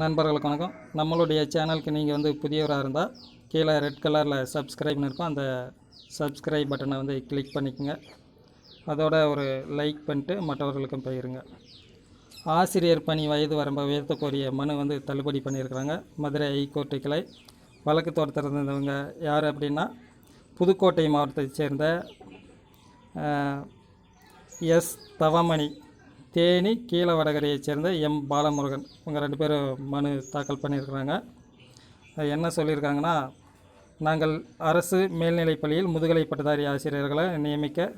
நண்பர்களுக்கு வணக்கம். நம்மளுடைய சேனலுக்கு நீங்கள் வந்து புதியவராக இருந்தால் கீழே ரெட் கலரில் சப்ஸ்கிரைப்னு இருக்கும். அந்த சப்ஸ்கிரைப் பட்டனை வந்து கிளிக் பண்ணிக்கோங்க. அதோட ஒரு லைக் பண்ணிட்டு மற்றவர்களுக்கும் போயிருங்க. ஆசிரியர் பணி வயது வரம்பை உயர்த்தக்கோரிய மனு வந்து தள்ளுபடி பண்ணியிருக்கிறாங்க. மதுரை ஹைகோர்ட்டு கிளை. வழக்கு தொடர்ந்திருந்தவங்க யார் அப்படின்னா புதுக்கோட்டை மாவட்டத்தைச் சேர்ந்த எஸ் தவமணி. தேனி கீழ வடகரையைச் சேர்ந்த எம். பாலமுருகன். இவங்க ரெண்டு பேரும் மனு தாக்கல் பண்ணியிருக்கிறாங்க. என்ன சொல்லியிருக்காங்கன்னா நாங்கள் அரசு மேல்நிலைப் பள்ளியில் முதுகலை பட்டதாரி ஆசிரியர்களை நியமிக்க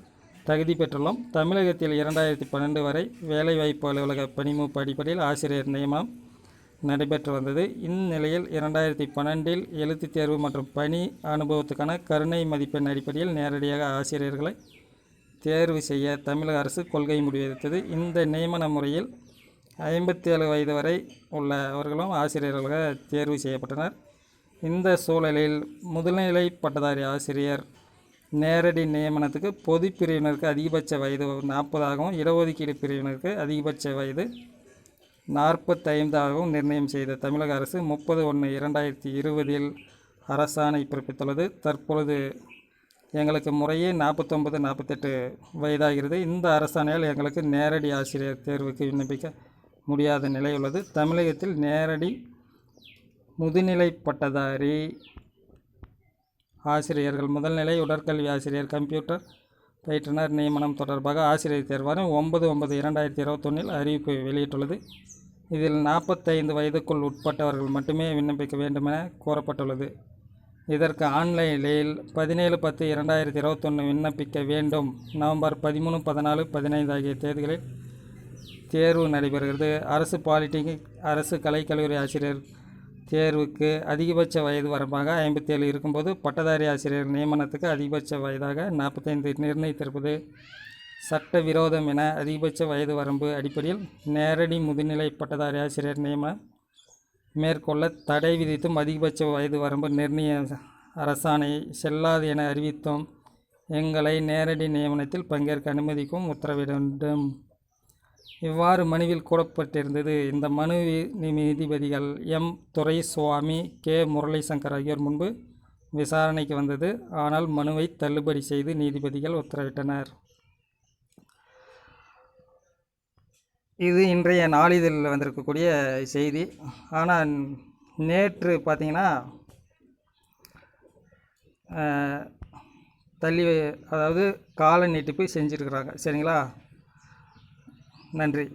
தகுதி பெற்றுள்ளோம். தமிழகத்தில் இரண்டாயிரத்தி பன்னெண்டு வரை வேலைவாய்ப்பு அலுவலக பணிமூப்பு அடிப்படையில் ஆசிரியர் நியமனம் நடைபெற்று வந்தது. இந்நிலையில் இரண்டாயிரத்தி பன்னெண்டில் எழுத்துத் தேர்வு மற்றும் பணி அனுபவத்துக்கான கருணை மதிப்பெண் அடிப்படையில் நேரடியாக ஆசிரியர்களை தேர்வு செய்ய தமிழக அரசு கொள்கை முடிவெடுத்தது இந்த நியமன முறையில் ஐம்பத்தேழு வயது வரை உள்ளவர்களும் ஆசிரியர்களாக தேர்வு செய்யப்பட்டனர். இந்த சூழலில் முதுநிலை பட்டதாரி ஆசிரியர் நேரடி நியமனத்துக்கு பொது பிரிவினருக்கு அதிகபட்ச வயது நாற்பதாகவும் இடஒதுக்கீடு பிரிவினருக்கு அதிகபட்ச வயது நாற்பத்தைந்தாகவும் நிர்ணயம் செய்த தமிழக அரசு முப்பது ஒன்று இரண்டாயிரத்தி இருபதில் அரசாணை பிறப்பித்துள்ளது. தற்பொழுது எங்களுக்கு முறையே நாற்பத்தொம்பது நாற்பத்தெட்டு வயதாகிறது. இந்த அரசாணையால் எங்களுக்கு நேரடி ஆசிரியர் தேர்வுக்கு விண்ணப்பிக்க முடியாத நிலை உள்ளது. தமிழகத்தில் நேரடி முதுநிலை பட்டதாரி ஆசிரியர்கள் முதல்நிலை உடற்கல்வி ஆசிரியர் கம்ப்யூட்டர் பயிற்றுனர் நியமனம் தொடர்பாக ஆசிரியர் தேர்வாரம் ஒன்பது ஒன்பது இரண்டாயிரத்தி இருபத்தொன்னில் அறிவிப்பு வெளியிட்டுள்ளது. இதில் நாற்பத்தைந்து வயதுக்குள் உட்பட்டவர்கள் மட்டுமே விண்ணப்பிக்க வேண்டுமென கூறப்பட்டுள்ளது. இதற்கு ஆன்லைனில் பதினேழு பத்து இரண்டாயிரத்தி இருபத்தொன்று விண்ணப்பிக்க வேண்டும். நவம்பர் பதிமூணு பதினாலு பதினைந்து ஆகிய தேதிகளில் தேர்வு நடைபெறுகிறது. அரசு பாலிடெக்னிக் அரசு கலைக்கல்லூரி ஆசிரியர் தேர்வுக்கு அதிகபட்ச வயது வரம்பாக ஐம்பத்தேழு இருக்கும்போது பட்டதாரி ஆசிரியர் நியமனத்துக்கு அதிகபட்ச வயதாக நாற்பத்தைந்து நிர்ணயித்திருப்பது சட்ட விரோதம் என அதிகபட்ச வயது வரம்பு அடிப்படையில் நேரடி முதுநிலை பட்டதாரி ஆசிரியர் நியமனம் மேற்கொள்ள தடை விதித்தும் அதிகபட்ச வயது வரம்பு நிர்ணய அரசாணை செல்லாது என அறிவித்தோம். எங்களை நேரடி நியமனத்தில் பங்கேற்க அனுமதிக்கும் உத்தரவிட வேண்டும் இவ்வாறு மனுவில் கூறப்பட்டிருந்தது. இந்த மனு நீதிபதிகள் எம். துரைசுவாமி கே. முரளிசங்கர் ஆகியோர் முன்பு விசாரணைக்கு வந்தது. ஆனால் மனுவை தள்ளுபடி செய்து நீதிபதிகள் உத்தரவிட்டனர். இது இன்றைய நாளிதழில் வந்திருக்கக்கூடிய செய்தி. ஆனால் நேற்று பார்த்தீங்கன்னா தள்ளி அதாவது கால நீட்டிப்பு செஞ்சுருக்குறாங்க. சரிங்களா? நன்றி.